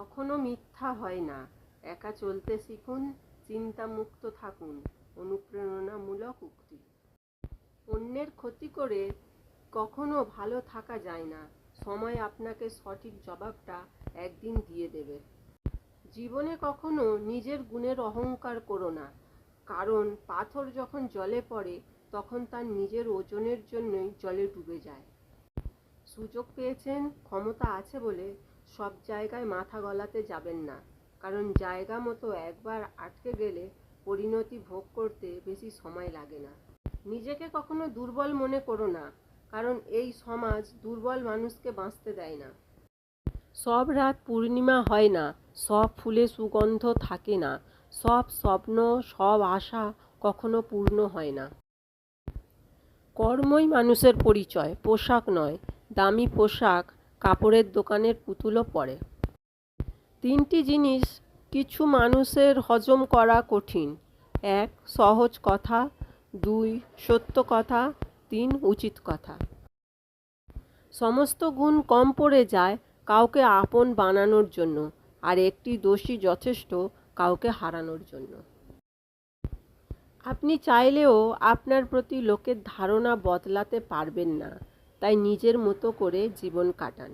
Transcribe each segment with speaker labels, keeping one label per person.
Speaker 1: কখনো মিথ্যা হয় না। একা চলতে শিখুন, চিন্তামুক্ত থাকুন, অনুপ্রেরণামূলক উক্তি। অন্যের ক্ষতি করে কখনো ভালো থাকা যায় না। সময় আপনাকে সঠিক জবাবটা একদিন দিয়ে দেবে। জীবনে কখনো নিজের গুণের অহংকার করো না। কারণ পাথর যখন জলে পড়ে, তখন তার নিজের ওজনের জন্যই জলে ডুবে যায়। সুযোগ পেয়েছেন, ক্ষমতা আছে বলে সব জায়গায় মাথা গলাতে যাবেন না। কারণ জায়গা মতো একবার আটকে গেলে পরিণতি ভোগ করতে বেশি সময় লাগে না। নিজেকে কখনো দুর্বল মনে করো না, কারণ এই সমাজ দুর্বল মানুষকে বাঁচতে দেয় না। সব রাত পূর্ণিমা হয় না, সব ফুলে সুগন্ধ থাকে না, সব স্বপ্ন, সব আশা কখনো পূর্ণ হয় না। কর্মই মানুষের পরিচয়, পোশাক নয় দামি পোশাক কাপড়ের দোকানের পুতুলও পরে। তিনটি জিনিস কিছু মানুষের হজম করা কঠিন। এক, সহজ কথা। দুই, সত্য কথা। তিন, উচিত কথা। সমস্ত গুণ কম পড়ে যায় কাউকে আপন বানানোর জন্য আর একটি দোষী যথেষ্ট কাউকে হারানোর জন্য। আপনি চাইলেও আপনার প্রতি লোকের ধারণা বদলাতে পারবেন না। তাই নিজের মতো করে জীবন কাটান।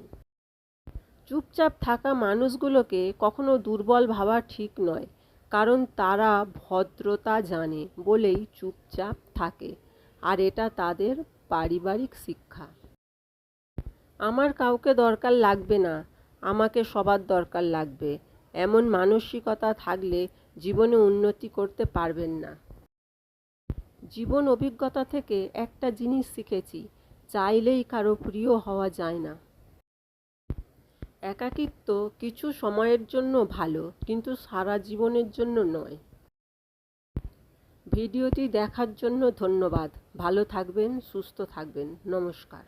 Speaker 1: চুপচাপ থাকা মানুষগুলোকে কখনো দুর্বল ভাবা ঠিক নয়, কারণ তারা ভদ্রতা জানে বলেই চুপচাপ থাকে, আর এটা তাদের পারিবারিক শিক্ষা। আমার কাউকে দরকার লাগবে না, আমাকে সবার দরকার লাগবে, এমন মানসিকতা থাকলে জীবনে উন্নতি করতে পারবেন না। জীবন অভিজ্ঞতা থেকে একটা জিনিস শিখেছি চাইলেই কারও প্রিয় হওয়া যায় না। একাকিত্ব কিছু সময়ের জন্য ভালো, কিন্তু সারা জীবনের জন্য নয়। ভিডিওটি দেখার জন্য ধন্যবাদ। ভালো থাকবেন, সুস্থ থাকবেন। নমস্কার।